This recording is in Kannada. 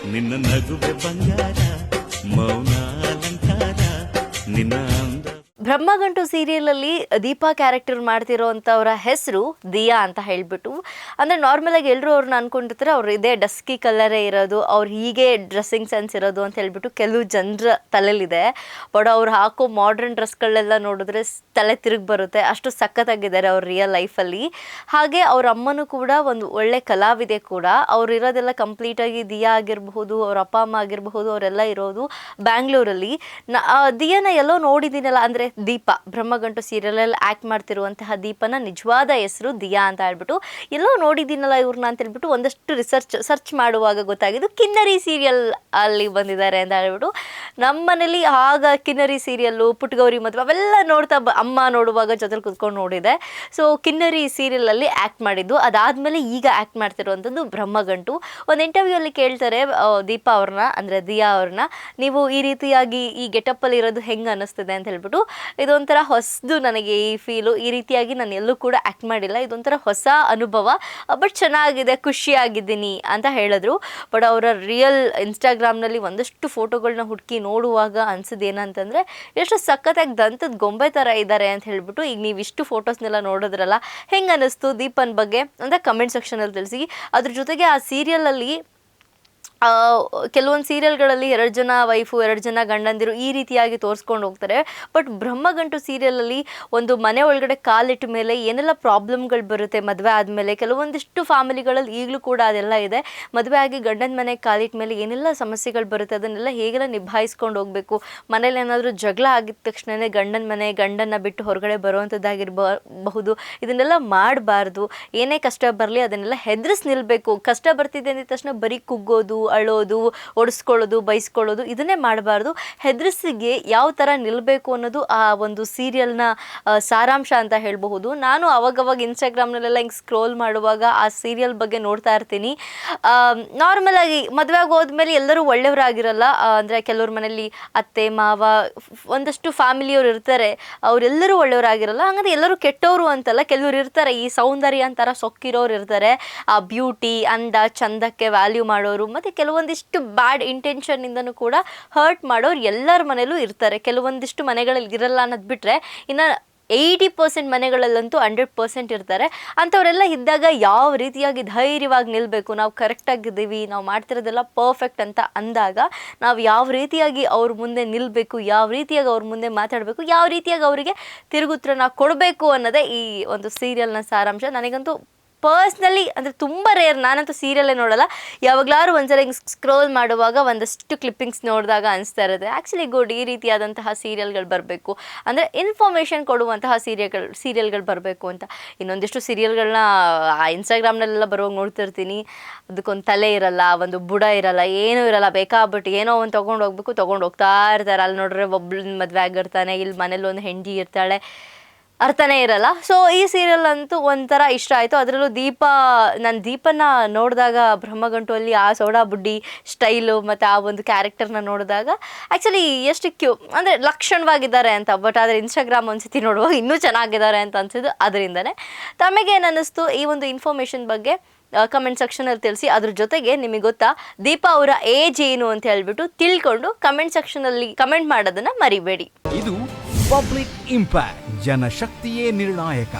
ನಿನ್ನ ನಗುವೆ ಬಂಗಾರ ಮೌನ ಅಲಂಕಾರ ನಿನ್ನ ಅಂದ ಬ್ರಹ್ಮಗಂಟು ಸೀರಿಯಲಲ್ಲಿ ದೀಪಾ ಕ್ಯಾರೆಕ್ಟರ್ ಮಾಡ್ತಿರೋವಂಥವ್ರ ಹೆಸರು ದಿಯಾ ಅಂತ ಹೇಳ್ಬಿಟ್ಟು. ಅಂದರೆ ನಾರ್ಮಲಾಗಿ ಎಲ್ಲರೂ ಅವ್ರನ್ನ ಅನ್ಕೊಂಡಿರ್ತಾರೆ, ಅವ್ರು ಇದೇ ಡಸ್ಕಿ ಕಲರೇ ಇರೋದು, ಅವ್ರು ಹೀಗೆ ಡ್ರೆಸ್ಸಿಂಗ್ ಸೆನ್ಸ್ ಇರೋದು ಅಂತ ಹೇಳ್ಬಿಟ್ಟು ಕೆಲವು ಜನರ ತಲೆಲಿದೆ. ಬಟ್ ಅವ್ರು ಹಾಕೋ ಮಾಡ್ರನ್ ಡ್ರೆಸ್ಗಳೆಲ್ಲ ನೋಡಿದ್ರೆ ತಲೆ ತಿರುಗಿ ಬರುತ್ತೆ, ಅಷ್ಟು ಸಖತ್ತಾಗಿದ್ದಾರೆ ಅವ್ರ ರಿಯಲ್ ಲೈಫಲ್ಲಿ ಹಾಗೆ ಅವ್ರ ಅಮ್ಮನೂ ಕೂಡ ಒಂದು ಒಳ್ಳೆ ಕಲಾವಿದೆ ಕೂಡ. ಅವ್ರು ಇರೋದೆಲ್ಲ ಕಂಪ್ಲೀಟಾಗಿ ದಿಯಾ ಆಗಿರಬಹುದು, ಅವ್ರ ಅಪ್ಪ ಅಮ್ಮ ಆಗಿರಬಹುದು, ಅವರೆಲ್ಲ ಇರೋದು ಬ್ಯಾಂಗ್ಳೂರಲ್ಲಿ. ನ ದಿಯಾನ ಎಲ್ಲೋ ನೋಡಿದ್ದೀನಲ್ಲ, ಅಂದರೆ ದೀಪ. ಬ್ರಹ್ಮಗಂಟು ಸೀರಿಯಲಲ್ಲಿ ಆ್ಯಕ್ಟ್ ಮಾಡ್ತಿರುವಂತಹ ದೀಪನ ನಿಜವಾದ ಹೆಸರು ದಿಯಾ ಅಂತ ಹೇಳ್ಬಿಟ್ಟು ಎಲ್ಲೋ ನೋಡಿದ್ದೀನಲ್ಲ ಇವ್ರನ್ನ ಅಂತ ಹೇಳ್ಬಿಟ್ಟು ಒಂದಷ್ಟು ರಿಸರ್ಚ್ ಸರ್ಚ್ ಮಾಡುವಾಗ ಗೊತ್ತಾಗಿದ್ದು ಕಿನ್ನರಿ ಸೀರಿಯಲ್ ಅಲ್ಲಿ ಬಂದಿದ್ದಾರೆ ಅಂತ ಹೇಳ್ಬಿಟ್ಟು ನಮ್ಮನೇಲಿ ಆಗ ಕಿನ್ನರಿ ಸೀರಿಯಲ್ಲು ಪುಟ್ಗೌರಿ ಮದುವೆ ಅವೆಲ್ಲ ನೋಡ್ತಾ ಅಮ್ಮ ನೋಡುವಾಗ ಜೊತೆಲಿ ಕುತ್ಕೊಂಡು ನೋಡಿದೆ. ಸೊ ಕಿನ್ನರಿ ಸೀರಿಯಲಲ್ಲಿ ಆ್ಯಕ್ಟ್ ಮಾಡಿದ್ದು. ಅದಾದಮೇಲೆ ಈಗ ಆ್ಯಕ್ಟ್ ಮಾಡ್ತಿರುವಂಥದ್ದು ಬ್ರಹ್ಮಗಂಟು. ಒಂದು ಇಂಟರ್ವ್ಯೂಲ್ಲಿ ಕೇಳ್ತಾರೆ ದೀಪಾ ಅವ್ರನ್ನ, ಅಂದರೆ ದಿಯಾ ಅವ್ರನ್ನ, ನೀವು ಈ ರೀತಿಯಾಗಿ ಈ ಗೆಟಪ್ಪಲ್ಲಿ ಇರೋದು ಹೆಂಗೆ ಅನ್ನಿಸ್ತದೆ? ಅಂತ ಹೇಳ್ಬಿಟ್ಟು ಇದೊಂಥರ ಹೊಸದು ನನಗೆ ಈ ಫೀಲು. ಈ ರೀತಿಯಾಗಿ ನಾನು ಎಲ್ಲೂ ಕೂಡ ಆ್ಯಕ್ಟ್ ಮಾಡಿಲ್ಲ. ಇದೊಂಥರ ಹೊಸ ಅನುಭವ. ಬಟ್ ಚೆನ್ನಾಗಿದೆ, ಖುಷಿಯಾಗಿದ್ದೀನಿ ಅಂತ ಹೇಳಿದ್ರು. ಬಟ್ ಅವರ ರಿಯಲ್ ಇನ್ಸ್ಟಾಗ್ರಾಮ್ನಲ್ಲಿ ಒಂದಷ್ಟು ಫೋಟೋಗಳನ್ನ ಹುಡುಕಿ ನೋಡುವಾಗ ಅನ್ಸಿದ್ದು ಏನಂತಂದರೆ ಎಷ್ಟು ಸಖತ್ತಾಗಿ ದಂತದ ಗೊಂಬೆ ಥರ ಇದ್ದಾರೆ ಅಂತ ಹೇಳಿಬಿಟ್ಟು, ಈಗ ನೀವು ಇಷ್ಟು ಫೋಟೋಸ್ನೆಲ್ಲ ನೋಡಿದ್ರಲ್ಲ, ಹೆಂಗೆ ಅನ್ನಿಸ್ತು ದೀಪನ್ ಬಗ್ಗೆ? ಅಂತ ಕಮೆಂಟ್ ಸೆಕ್ಷನಲ್ಲಿ ತಿಳಿಸಿ. ಅದ್ರ ಜೊತೆಗೆ ಆ ಸೀರಿಯಲಲ್ಲಿ ಕೆಲವೊಂದು ಸೀರಿಯಲ್ಗಳಲ್ಲಿ ಎರಡು ಜನ ವೈಫು, ಎರಡು ಜನ ಗಂಡಂದಿರು ಈ ರೀತಿಯಾಗಿ ತೋರಿಸ್ಕೊಂಡು ಹೋಗ್ತಾರೆ. ಬಟ್ ಬ್ರಹ್ಮಗಂಟು ಸೀರಿಯಲಲ್ಲಿ ಒಂದು ಮನೆ ಒಳಗಡೆ ಕಾಲಿಟ್ಟ ಮೇಲೆ ಏನೆಲ್ಲ ಪ್ರಾಬ್ಲಮ್ಗಳು ಬರುತ್ತೆ ಮದುವೆ ಆದಮೇಲೆ, ಕೆಲವೊಂದಿಷ್ಟು ಫ್ಯಾಮಿಲಿಗಳಲ್ಲಿ ಈಗಲೂ ಕೂಡ ಅದೆಲ್ಲ ಇದೆ. ಮದುವೆ ಆಗಿ ಗಂಡನ ಮನೆ ಕಾಲಿಟ್ಟ ಮೇಲೆ ಏನೆಲ್ಲ ಸಮಸ್ಯೆಗಳು ಬರುತ್ತೆ, ಅದನ್ನೆಲ್ಲ ಹೇಗೆಲ್ಲ ನಿಭಾಯಿಸ್ಕೊಂಡು ಹೋಗಬೇಕು? ಮನೇಲಿ ಏನಾದರೂ ಜಗಳ ಆಗಿದ ತಕ್ಷಣವೇ ಗಂಡನ ಮನೆ, ಗಂಡನ್ನ ಬಿಟ್ಟು ಹೊರಗಡೆ ಬರುವಂಥದ್ದಾಗಿರ್ಬಹುದು ಇದನ್ನೆಲ್ಲ ಮಾಡಬಾರ್ದು. ಏನೇ ಕಷ್ಟ ಬರಲಿ ಅದನ್ನೆಲ್ಲ ಹೆದರಿಸಿ ನಿಲ್ಲಬೇಕು ಕಷ್ಟ ಬರ್ತಿದೆ ಅಂದಿದ ತಕ್ಷಣ ಬರೀ ಕುಗ್ಗೋದು ಅಳೋದು, ಒಡಿಸ್ಕೊಳ್ಳೋದು, ಬೈಸ್ಕೊಳ್ಳೋದು, ಇದನ್ನೇ ಮಾಡಬಾರ್ದು. ಹೆದರಿಸಿಗೆ ಯಾವ ಥರ ನಿಲ್ಲಬೇಕು ಅನ್ನೋದು ಆ ಒಂದು ಸೀರಿಯಲ್ನ ಸಾರಾಂಶ ಅಂತ ಹೇಳಬಹುದು. ನಾನು ಅವಾಗವಾಗ ಇನ್ಸ್ಟಾಗ್ರಾಮ್ನಲ್ಲೆಲ್ಲ ಹಿಂಗೆ ಸ್ಕ್ರೋಲ್ ಮಾಡುವಾಗ ಆ ಸೀರಿಯಲ್ ಬಗ್ಗೆ ನೋಡ್ತಾ ಇರ್ತೀನಿ. ಮದುವೆ ಆಗಿ ಹೋದ್ಮೇಲೆ ಎಲ್ಲರೂ ಒಳ್ಳೆಯವರಾಗಿರಲ್ಲ. ಅಂದರೆ ಕೆಲವ್ರ ಮನೇಲಿ ಅತ್ತೆ, ಮಾವ ಒಂದಷ್ಟು ಫ್ಯಾಮಿಲಿಯವರು ಇರ್ತಾರೆ. ಅವರೆಲ್ಲರೂ ಒಳ್ಳೆಯವರಾಗಿರಲ್ಲ. ಹಂಗಂದ್ರೆ ಎಲ್ಲರೂ ಕೆಟ್ಟವರು ಅಂತಲ್ಲ, ಕೆಲವ್ರು ಇರ್ತಾರೆ. ಈ ಸೌಂದರ್ಯ ಅಂತಾರ ಸೊಕ್ಕಿರೋರು ಇರ್ತಾರೆ. ಆ ಬ್ಯೂಟಿ ಅಂದ, ಚಂದಕ್ಕೆ ವ್ಯಾಲ್ಯೂ ಮಾಡೋರು, ಮತ್ತು ಕೆಲವೊಂದಿಷ್ಟು ಬ್ಯಾಡ್ ಇಂಟೆನ್ಷನ್ನಿಂದನೂ ಕೂಡ ಹರ್ಟ್ ಮಾಡೋರು ಎಲ್ಲರ ಮನೇಲೂ ಇರ್ತಾರೆ. ಕೆಲವೊಂದಿಷ್ಟು ಮನೆಗಳಲ್ಲಿ ಇರಲ್ಲ ಅನ್ನೋದು ಬಿಟ್ಟರೆ ಇನ್ನು ಏಯ್ಟಿ ಪರ್ಸೆಂಟ್ ಮನೆಗಳಲ್ಲಂತೂ ಹಂಡ್ರೆಡ್ ಪರ್ಸೆಂಟ್ ಇರ್ತಾರೆ. ಅಂಥವರೆಲ್ಲ ಇದ್ದಾಗ ಯಾವ ರೀತಿಯಾಗಿ ಧೈರ್ಯವಾಗಿ ನಿಲ್ಲಬೇಕು ನಾವು ಕರೆಕ್ಟಾಗಿದ್ದೀವಿ ನಾವು ಮಾಡ್ತಿರೋದೆಲ್ಲ ಪರ್ಫೆಕ್ಟ್ ಅಂತ ಅಂದಾಗ ನಾವು ಯಾವ ರೀತಿಯಾಗಿ ಅವ್ರ ಮುಂದೆ ನಿಲ್ಲಬೇಕು ಯಾವ ರೀತಿಯಾಗಿ ಅವ್ರ ಮುಂದೆ ಮಾತಾಡಬೇಕು? ಯಾವ ರೀತಿಯಾಗಿ ಅವರಿಗೆ ತಿರುಗುತ್ರನ ಕೊಡಬೇಕು ಅನ್ನೋದೇ ಈ ಒಂದು ಸೀರಿಯಲ್ನ ಸಾರಾಂಶ. ನನಗಂತೂ ಪರ್ಸ್ನಲಿ ಅಂದರೆ ತುಂಬ ರೇರ್ ನಾನಂತೂ ಸೀರಿಯಲ್ಲೇ ನೋಡಲ್ಲ. ಯಾವಾಗಲಾರು ಒಂದ್ಸಲ ಹಿಂಗೆ ಸ್ಕ್ರೋಲ್ ಮಾಡುವಾಗ ಒಂದಷ್ಟು ಕ್ಲಿಪ್ಪಿಂಗ್ಸ್ ನೋಡಿದಾಗ ಅನಿಸ್ತಾ ಇರುತ್ತೆ. ಆ್ಯಕ್ಚುಲಿ ಗುಡ್ ಈ ರೀತಿಯಾದಂತಹ ಸೀರಿಯಲ್ಗಳು ಬರಬೇಕು. ಅಂದರೆ ಇನ್ಫಾರ್ಮೇಷನ್ ಕೊಡುವಂತಹ ಸೀರಿಯಲ್ಗಳು ಸೀರಿಯಲ್ಗಳು ಬರಬೇಕು ಅಂತ. ಇನ್ನೊಂದಿಷ್ಟು ಸೀರಿಯಲ್ಗಳನ್ನ ಇನ್ಸ್ಟಾಗ್ರಾಮ್ನಲ್ಲೆಲ್ಲ ಬರುವಾಗ ನೋಡ್ತಿರ್ತೀನಿ. ಅದಕ್ಕೊಂದು ತಲೆ ಇರಲ್ಲ, ಒಂದು ಬುಡ ಇರಲ್ಲ, ಏನೂ ಇರಲ್ಲ. ಬೇಕಾಗ್ಬಿಟ್ಟು ಏನೋ ಒಂದು ತೊಗೊಂಡು ಹೋಗ್ಬೇಕು, ತೊಗೊಂಡು ಹೋಗ್ತಾ ಇರ್ತಾರೆ. ಅಲ್ಲಿ ನೋಡ್ರೆ ಒಬ್ಳು ಮದುವೆ ಆಗಿರ್ತಾನೆ ಇಲ್ಲಿ ಮನೇಲಿ ಒಂದು ಹೆಂಡಿ ಇರ್ತಾಳೆ. ಅರ್ಥನೇ ಇರಲ್ಲ. ಸೊ ಈ ಸೀರಿಯಲ್ ಅಂತೂ ಒಂಥರ ಇಷ್ಟ ಆಯಿತು. ಅದರಲ್ಲೂ ದೀಪ ನನ್ನ ದೀಪನ ನೋಡಿದಾಗ ಬ್ರಹ್ಮಗಂಟು ಅಲ್ಲಿ ಆ ಸೋಡಾ ಬುಡ್ಡಿ ಸ್ಟೈಲು ಮತ್ತು ಆ ಒಂದು ಕ್ಯಾರೆಕ್ಟರ್ನ ನೋಡಿದಾಗ ಆ್ಯಕ್ಚುಲಿ ಎಷ್ಟು ಕ್ಯೂ ಅಂದರೆ ಲಕ್ಷಣವಾಗಿದ್ದಾರೆ ಅಂತ ಬಟ್ ಆದರೆ ಇನ್ಸ್ಟಾಗ್ರಾಮ್ ಒಂದ್ಸತಿ ನೋಡುವಾಗ ಇನ್ನೂ ಚೆನ್ನಾಗಿದ್ದಾರೆ ಅಂತ ಅನ್ಸಿದ್ದು ಅದರಿಂದನೇ. ತಮಗೇನು ಅನ್ನಿಸ್ತು ಈ ಒಂದು ಇನ್ಫಾರ್ಮೇಷನ್ ಬಗ್ಗೆ? ಕಮೆಂಟ್ ಸೆಕ್ಷನಲ್ಲಿ ತಿಳಿಸಿ. ಅದ್ರ ಜೊತೆಗೆ ನಿಮಗೆ ಗೊತ್ತಾ, ದೀಪಾ ಅವರ ಏಜ್ ಏನು ಅಂತ ಹೇಳ್ಬಿಟ್ಟು ತಿಳ್ಕೊಂಡು ಕಮೆಂಟ್ ಸೆಕ್ಷನಲ್ಲಿ ಕಮೆಂಟ್ ಮಾಡೋದನ್ನ ಮರಿಬೇಡಿ. ಇದು ಪಬ್ಲಿಕ್ ಇಂಪ್ಯಾಕ್ಟ್ ಜನಶಕ್ತಿಯೇ ನಿರ್ಣಾಯಕ.